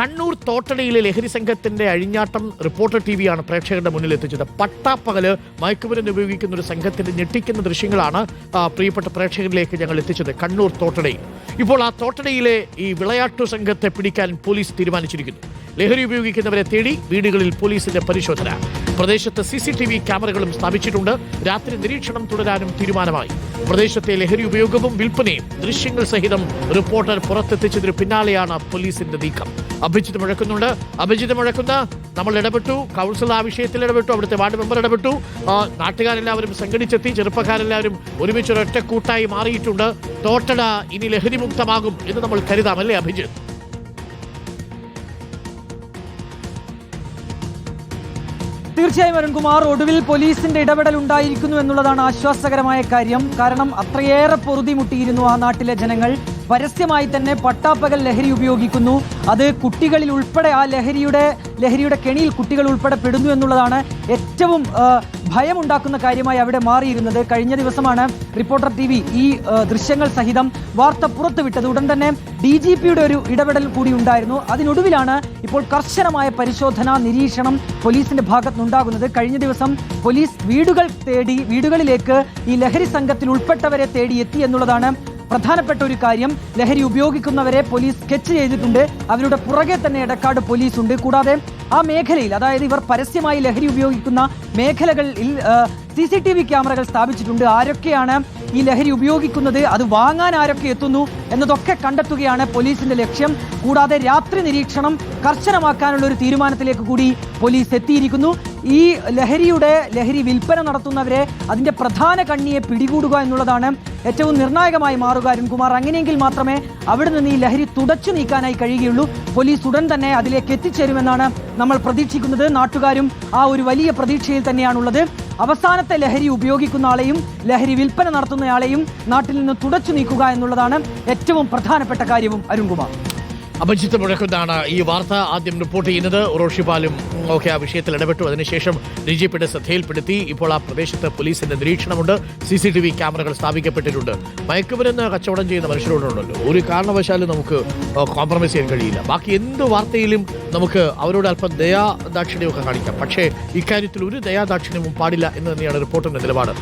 കണ്ണൂർ തോട്ടടയിലെ ലഹരി സംഘത്തിന്റെ അഴിഞ്ഞാട്ടം reporter T വിയാണ് പ്രേക്ഷകരുടെ മുന്നിൽ എത്തിച്ചത്. പട്ടാപ്പകൽ മയക്കുമരുന്ന് ഉപയോഗിക്കുന്ന ഒരു സംഘത്തിന്റെ ഞെട്ടിക്കുന്ന ദൃശ്യങ്ങളാണ് പ്രിയപ്പെട്ട പ്രേക്ഷകരിലേക്ക് ഞങ്ങൾ എത്തിച്ചത് കണ്ണൂർ തോട്ടടയിൽ. ഇപ്പോൾ ആ തോട്ടടയിലെ ഈ വിളയാട്ടു സംഘത്തെ പിടിക്കാൻ പോലീസ് തീരുമാനിച്ചിരിക്കുന്നു. ലഹരി ഉപയോഗിക്കുന്നവരെ തേടി വീടുകളിൽ പോലീസിന്റെ പരിശോധന. പ്രദേശത്ത് സി സി ടി വി ക്യാമറകളും സ്ഥാപിച്ചിട്ടുണ്ട്. രാത്രി നിരീക്ഷണം തുടരാനും തീരുമാനമായി. പ്രദേശത്തെ ലഹരി ഉപയോഗവും വിൽപ്പനയും ദൃശ്യങ്ങൾ സഹിതം റിപ്പോർട്ടർ പുറത്തെത്തിച്ചതിന് പിന്നാലെയാണ് പോലീസിന്റെ നീക്കം. അഭിജിത് മുഴക്കുന്നുണ്ട്. അഭിജിത് മുഴക്കുന്ന നമ്മൾ ഇടപെട്ടു കൗൺസിൽ ആ വിഷയത്തിൽ ഇടപെട്ടു അവിടുത്തെ വാർഡ് മെമ്പർ ഇടപെട്ടു. നാട്ടുകാരെല്ലാവരും സംഘടിച്ചെത്തി ചെറുപ്പക്കാരെല്ലാവരും ഒരുമിച്ച് കൂട്ടായി മാറിയിട്ടുണ്ട്. തോട്ടട ഇനി ലഹരി മുക്തമാകും എന്ന് നമ്മൾ കരുതാം അല്ലേ അഭിജിത്ത്? തീർച്ചയായും അരുൺകുമാർ ഒടുവിൽ പോലീസിന്റെ ഇടപെടൽ ഉണ്ടായിരിക്കുന്നു എന്നുള്ളതാണ് ആശ്വാസകരമായ കാര്യം. കാരണം അത്രയേറെ പൊറുതി മുട്ടിയിരുന്നു ആ നാട്ടിലെ ജനങ്ങൾ. പരസ്യമായി തന്നെ പട്ടാപ്പകൽ ലഹരി ഉപയോഗിക്കുന്നു. അത് കുട്ടികളിൽ ഉൾപ്പെടെ ആ ലഹരിയുടെ ലഹരിയുടെ കെണിയിൽ കുട്ടികൾ ഉൾപ്പെടെ പെടുന്നു എന്നുള്ളതാണ് ഏറ്റവും ഭയമുണ്ടാക്കുന്ന കാര്യമായി അവിടെ മാറിയിരുന്നത്. കഴിഞ്ഞ ദിവസമാണ് റിപ്പോർട്ടർ ടി ഈ ദൃശ്യങ്ങൾ സഹിതം വാർത്ത പുറത്തുവിട്ടത്. ഉടൻ തന്നെ ഡി ജി പിയുടെ ഒരു ഇടപെടൽ കൂടി ഉണ്ടായിരുന്നു. അതിനൊടുവിലാണ് ഇപ്പോൾ കർശനമായ പരിശോധന നിരീക്ഷണം പോലീസിന്റെ ഭാഗത്തുനിന്നുണ്ടാകുന്നത്. കഴിഞ്ഞ ദിവസം പോലീസ് വീടുകൾ തേടി വീടുകളിലേക്ക് ഈ ലഹരി സംഘത്തിൽ ഉൾപ്പെട്ടവരെ തേടി എത്തി എന്നുള്ളതാണ് പ്രധാനപ്പെട്ട ഒരു കാര്യം ലഹരി ഉപയോഗിക്കുന്നവരെ പോലീസ് സ്കെച്ച് ചെയ്തിട്ടുണ്ട്. അവരുടെ പുറകെ തന്നെ ഇടക്കാട് പോലീസ് ഉണ്ട് കൂടാതെ ആ മേഖലയിൽ അതായത് ഇവർ പരസ്യമായി ലഹരി ഉപയോഗിക്കുന്ന മേഖലകളിൽ സി സി ടി വി ക്യാമറകൾ സ്ഥാപിച്ചിട്ടുണ്ട്. ആരൊക്കെയാണ് ഈ ലഹരി ഉപയോഗിക്കുന്നത്? അത് വാങ്ങാൻ ആരൊക്കെ എത്തുന്നു എന്നതൊക്കെ കണ്ടെത്തുകയാണ് പോലീസിന്റെ ലക്ഷ്യം. കൂടാതെ രാത്രി നിരീക്ഷണം കർശനമാക്കാനുള്ള ഒരു തീരുമാനത്തിലേക്ക് കൂടി പോലീസ് എത്തിയിരിക്കുന്നു. ഈ ലഹരിയുടെ ലഹരി വിൽപ്പന നടത്തുന്നവരെ അതിന്റെ പ്രധാന കണ്ണിയെ പിടികൂടുക എന്നുള്ളതാണ് ഏറ്റവും നിർണായകമായി മാറുക. അരുൺകുമാർ അങ്ങനെയെങ്കിൽ മാത്രമേ അവിടെ നിന്ന് ഈ ലഹരി തുടച്ചു നീക്കാനായി കഴിയുകയുള്ളൂ. പോലീസ് ഉടൻ തന്നെ അതിലേക്ക് എത്തിച്ചേരുമെന്നാണ് നമ്മൾ പ്രതീക്ഷിക്കുന്നത്. നാട്ടുകാരും ആ ഒരു വലിയ പ്രതീക്ഷയിൽ തന്നെയാണുള്ളത്. അവസാനത്തെ ലഹരി ഉപയോഗിക്കുന്ന ആളെയും ലഹരി വിൽപ്പന നടത്തുന്നയാളെയും നാട്ടിൽ നിന്ന് തുടച്ചു നീക്കുക എന്നുള്ളതാണ് ഏറ്റവും പ്രധാനപ്പെട്ട കാര്യവും അരുൺകുമാർ. അഭിജിത്ത് മുഴക്കുന്നതാണ് ഈ വാർത്ത ആദ്യം റിപ്പോർട്ട് ചെയ്യുന്നത്. റോഷിപാലും ഒക്കെ ആ വിഷയത്തിൽ ഇടപെട്ടു. അതിനുശേഷം ഡി ജി പിയുടെ ശ്രദ്ധയിൽപ്പെടുത്തി ഇപ്പോൾ ആ പ്രദേശത്ത് പോലീസിന്റെ നിരീക്ഷണമുണ്ട്. സി സി ടി വി ക്യാമറകൾ സ്ഥാപിക്കപ്പെട്ടിട്ടുണ്ട്. മയക്കുമരുന്ന് കച്ചവടം ചെയ്യുന്ന മനുഷ്യരോടുണ്ടല്ലോ. ഒരു കാരണവശാലും നമുക്ക് കോംപ്രമൈസ് ചെയ്യാൻ കഴിയില്ല. ബാക്കി എന്ത് വാർത്തയിലും നമുക്ക് അവരോട് അല്പം ദയാദാക്ഷിണ്യമൊക്കെ കാണിക്കാം. പക്ഷേ ഇക്കാര്യത്തിൽ ഒരു ദയാദാക്ഷിണ്യവും പാടില്ല എന്ന് തന്നെയാണ് റിപ്പോർട്ടിന്റെ നിലപാട്.